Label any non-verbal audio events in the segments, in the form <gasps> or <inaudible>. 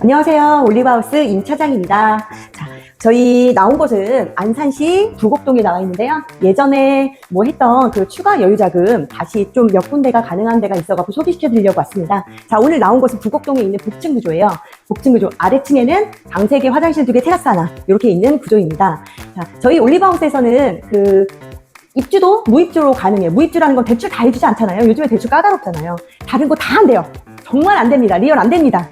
안녕하세요. 올리브하우스 임 차장입니다. 자, 저희 나온 곳은 안산시 부곡동에 나와 있는데요. 예전에 뭐 했던 그 추가 여유자금 다시 좀 몇 군데가 가능한 데가 있어가지고 소개시켜 드리려고 왔습니다. 자, 오늘 나온 곳은 부곡동에 있는 복층 구조예요. 복층 구조 아래층에는 방 3개, 화장실 2개, 테라스 하나 이렇게 있는 구조입니다. 자, 저희 올리브하우스에서는 그 입주도 무입주로 가능해요. 무입주라는 건 대출 다 해주지 않잖아요. 요즘에 대출 까다롭잖아요. 다른 거 다 안 돼요. 정말 안 됩니다. 리얼 안 됩니다.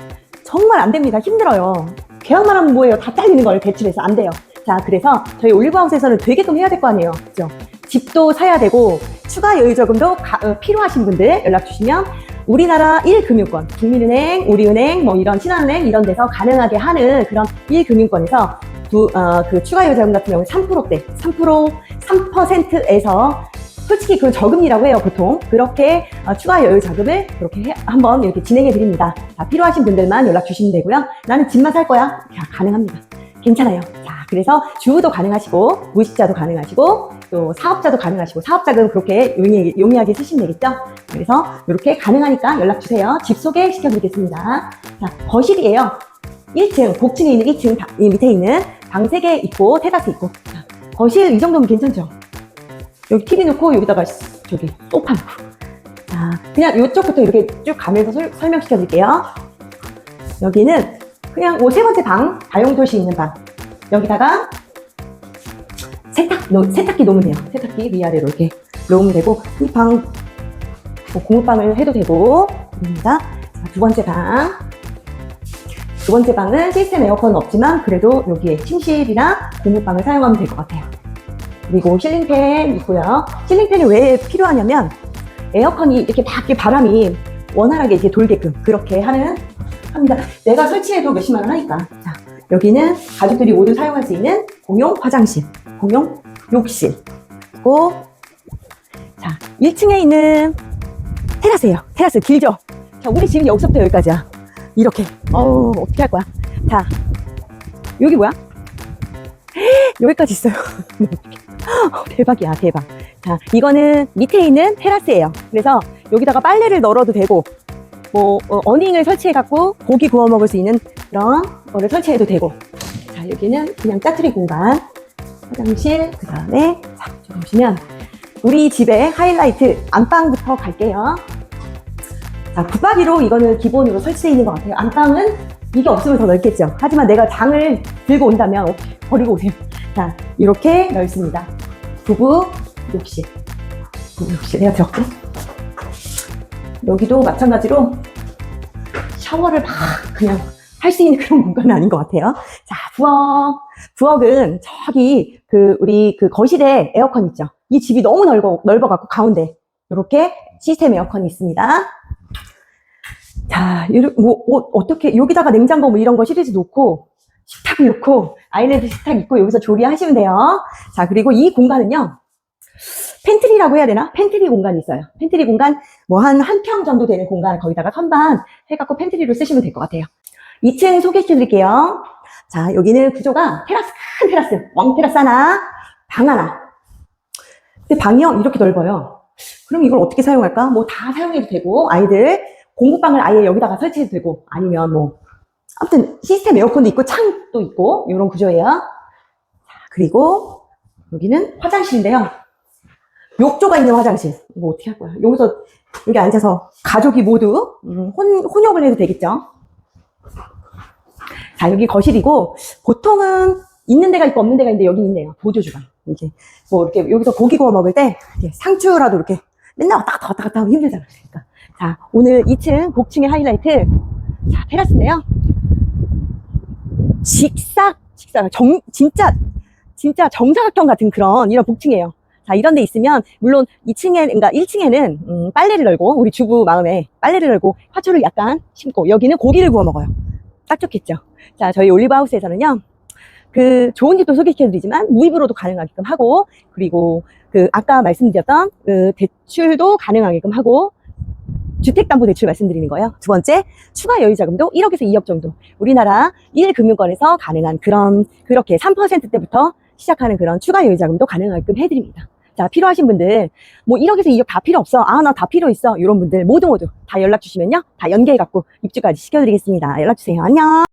정말 안 됩니다. 힘들어요. 계약만 하면 뭐예요? 다 잘리는 거예요. 대출해서 안 돼요. 자, 그래서 저희 올리브하우스에서는 되게끔 해야 될 거 아니에요. 그죠? 집도 사야 되고 추가 여유자금도 가- 어, 필요하신 분들 연락 주시면 우리나라 1금융권, 국민은행, 우리은행, 뭐 이런 신한은행 이런 데서 가능하게 하는 그런 1금융권에서 두, 어, 그 추가 여유자금 같은 경우는 3%대, 3%, 3%에서 솔직히 그건 저금리라고 해요, 보통. 그렇게 어, 추가 여유 자금을 그렇게 해- 한번 이렇게 진행해 드립니다. 자, 필요하신 분들만 연락 주시면 되고요. 나는 집만 살 거야. 야, 가능합니다. 괜찮아요. 자, 그래서 주부도 가능하시고, 무식자도 가능하시고, 또 사업자도 가능하시고, 사업자금 그렇게 용이, 용이하게 쓰시면 되겠죠? 그래서 이렇게 가능하니까 연락 주세요. 집 소개시켜 드리겠습니다. 자, 거실이에요. 1층, 복층에 있는 1층, 다- 이 밑에 있는 방 3개 있고, 테라스 있고. 자, 거실 이 정도면 괜찮죠? 여기 TV 놓고 여기다가 저기 소파 놓고. 자 그냥 이쪽부터 이렇게 쭉 가면서 솔- 설명시켜 드릴게요. 여기는 그냥 오 세 번째 방 다용도시 있는 방. 여기다가 세탁 놓- 세탁기 놓으면 돼요. 세탁기 위아래로 이렇게 놓으면 되고 이방 뭐 공부방을 해도 되고 입니다. 자, 두 번째 방. 두 번째 방은 시스템 에어컨은 없지만 그래도 여기에 침실이나 공부방을 사용하면 될 것 같아요 그리고 실링팬 있고요. 실링팬이 왜 필요하냐면 에어컨이 이렇게 밖에 바람이 원활하게 이제 돌게끔 그렇게 하는 합니다. 내가 설치해도 몇십만 원 하니까. 자, 여기는 가족들이 모두 사용할 수 있는 공용 화장실, 공용 욕실. 그리고 자, 1층에 있는 테라스예요. 테라스 길죠? 자, 우리 집은 여기서부터 여기까지야. 이렇게. 어우, 어떻게 할 거야? 자, 여기 뭐야? <gasps> 여기까지 있어요. <laughs> 어, <gasps> 대박이야, 대박. 자, 이거는 밑에 있는 테라스예요. 그래서 여기다가 빨래를 널어도 되고, 뭐, 어, 어닝을 설치해 갖고 고기 구워 먹을 수 있는 그런 거를 설치해도 되고. 자, 여기는 그냥 짜투리 공간, 화장실, 그 다음에, 자, 좀 보시면, 우리 집의 하이라이트, 안방부터 갈게요. 자, 붙박이로 이거는 기본으로 설치되어 있는 것 같아요. 안방은 이게 없으면 더 넓겠죠. 하지만 내가 장을 들고 온다면, 어, 버리고 오세요. 자, 이렇게 넓습니다. 부부 욕실. 부부 욕실. 내가 들었고. 여기도 마찬가지로 샤워를 막 그냥 할 수 있는 그런 공간은 아닌 것 같아요. 자, 부엌. 부엌은 저기 그 우리 그 거실에 에어컨 있죠. 이 집이 너무 넓어, 넓어갖고 가운데 이렇게 시스템 에어컨이 있습니다. 자, 뭐, 어, 어떻게, 여기다가 냉장고 뭐 이런 거 시리즈 놓고, 식탁을 놓고, 아일랜드 식탁 있고, 여기서 조리하시면 돼요. 자, 그리고 이 공간은요, 팬트리라고 해야 되나? 팬트리 공간이 있어요. 팬트리 공간, 뭐 한, 한 평 정도 되는 공간, 거기다가 선반 해갖고 팬트리로 쓰시면 될 것 같아요. 2층 소개시켜 드릴게요. 자, 여기는 구조가 테라스, 큰 테라스, 왕 테라스 하나, 방 하나. 근데 방이요, 이렇게 넓어요. 그럼 이걸 어떻게 사용할까? 뭐 다 사용해도 되고, 아이들, 공부방을 아예 여기다가 설치해도 되고, 아니면 뭐, 아무튼 시스템 에어컨도 있고, 창도 있고, 이런 구조예요. 자, 그리고 여기는 화장실인데요. 욕조가 있는 화장실. 이거 어떻게 할 거야? 여기서, 여기 앉아서 가족이 모두 음, 혼, 혼욕을 해도 되겠죠? 자, 여기 거실이고, 보통은 있는 데가 있고 없는 데가 있는데 여기 있네요. 보조 주방. 이게, 뭐 이렇게 여기서 고기 구워 먹을 때, 상추라도 이렇게 맨날 왔다 갔다 왔다 갔다 하면 힘들잖아. 그러니까. 자, 오늘 2층 복층의 하이라이트. 자, 테라스인데요. 직삭, 직삭, 정, 진짜, 진짜 정사각형 같은 그런 이런 복층이에요. 자, 이런 데 있으면, 물론 2층에, 그러니까 1층에는, 음, 빨래를 널고, 우리 주부 마음에 빨래를 널고, 화초를 약간 심고, 여기는 고기를 구워 먹어요. 딱 좋겠죠. 자, 저희 올리브하우스에서는요, 그, 좋은 집도 소개시켜드리지만, 무입으로도 가능하게끔 하고, 그리고 그, 아까 말씀드렸던, 그, 대출도 가능하게끔 하고, 주택담보대출 말씀드리는 거예요. 두 번째, 추가 여유자금도 1억에서 2억 정도. 우리나라 1금융권에서 가능한 그런, 그렇게 3%대부터 시작하는 그런 추가 여유자금도 가능하게끔 해드립니다. 자, 필요하신 분들, 뭐 1억에서 2억 다 필요 없어. 아, 나 다 필요 있어. 이런 분들 모두 모두 다 연락 주시면요. 다 연계해갖고 입주까지 시켜드리겠습니다. 연락 주세요. 안녕.